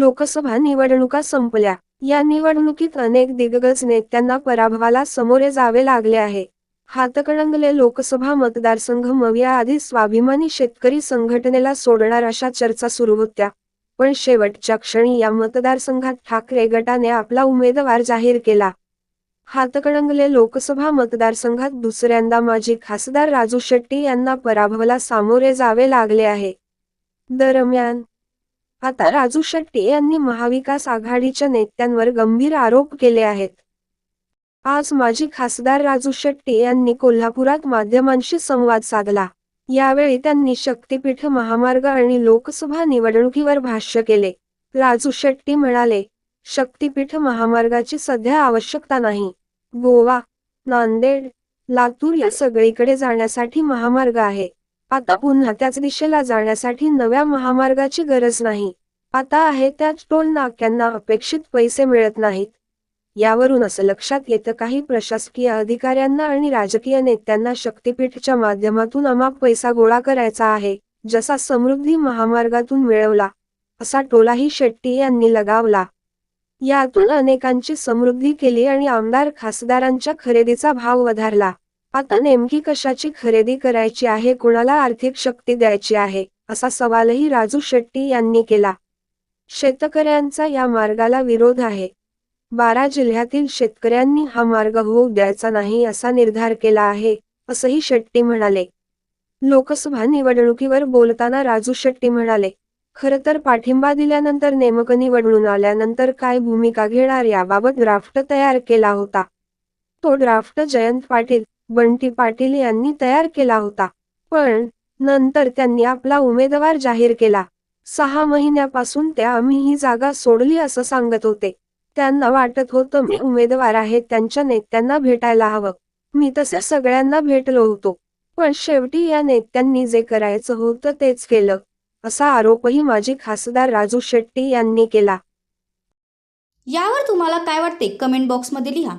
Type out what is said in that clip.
लोकसभा निवडणुका संपल्या. या निवडणुकीत अनेक दिग्गज नेत्यांना पराभवाला सामोरे जावे लागले आहे. हातकणंगले लोकसभा मतदारसंघ मविया आधी स्वाभिमानी शेतकरी संघटनेला सोडणार अशा चर्चा सुरू होत्या. पण शेवटच्या क्षणी या मतदारसंघात ठाकरे गटाने आपला उमेदवार जाहीर केला. हातकणंगले लोकसभा मतदारसंघात दुसऱ्यांदा माजी खासदार राजू शेट्टी यांना पराभवाला सामोरे जावे लागले आहे. दरम्यान आता राजू शेट्टी यांनी महाविकास आघाडीच्या नेत्यांवर गंभीर आरोप केले आहेत. आज माजी खासदार राजू शेट्टी यांनी कोल्हापुरात माध्यमांशी संवाद साधला. यावेळी त्यांनी शक्तीपीठ महामार्ग आणि लोकसभा निवडणुकीवर भाष्य केले. राजू शेट्टी म्हणाले शक्तीपीठ महामार्गाची सध्या आवश्यकता नाही. गोवा नांदेड लातूर या सगळीकडे जाण्यासाठी महामार्ग आहे. आता पुन्हा त्याच दिशेला जाण्यासाठी नव्या महामार्गाची गरज नाही. आता आहे त्याच टोल नाक्यांना अपेक्षित पैसे मिळत नाहीत. यावरून असं लक्षात येतं काही प्रशासकीय अधिकाऱ्यांना आणि राजकीय नेत्यांना शक्तीपीठच्या माध्यमातून अमाप पैसा गोळा करायचा आहे जसा समृद्धी महामार्गातून मिळवला असा टोलाही शेट्टी यांनी लगावला. यातून अनेकांची समृद्धी केली आणि आमदार खासदारांच्या खरेदीचा भाव वधारला. आता नेमकी कशाची खरेदी करायची आहे कुणाला आर्थिक शक्ती द्यायची आहे असा सवालही राजू शेट्टी यांनी केला. शेतकऱ्यांचा या मार्गाला विरोध आहे. बारा जिल्ह्यातील शेतकऱ्यांनी हा मार्ग होऊ द्यायचा नाही असा निर्धार केला आहे असंही शेट्टी म्हणाले. लोकसभा निवडणुकीवर बोलताना राजू शेट्टी म्हणाले खरं तर पाठिंबा दिल्यानंतर नेमकं निवडून आल्यानंतर काय भूमिका घेणार याबाबत ड्राफ्ट तयार केला होता. तो ड्राफ्ट जयंत पाटील बंटी पाटील यांनी तयार केला होता. पण नंतर त्यांनी आपला उमेदवार जाहीर केला. सहा महिन्यापासून त्या आम्ही ही जागा सोडली असं सांगत होते. त्यांना वाटत होतं मी उमेदवार आहे त्यांच्या नेत्यांना भेटायला हवं. मी तसे सगळ्यांना भेटलो होतो. पण शेवटी या नेत्यांनी जे करायचं होतं तेच केलं. असा आरोपही माजी खासदार राजू शेट्टी यांनी केला. यावर तुम्हाला काय वाटते? कमेंट बॉक्समध्ये लिहा.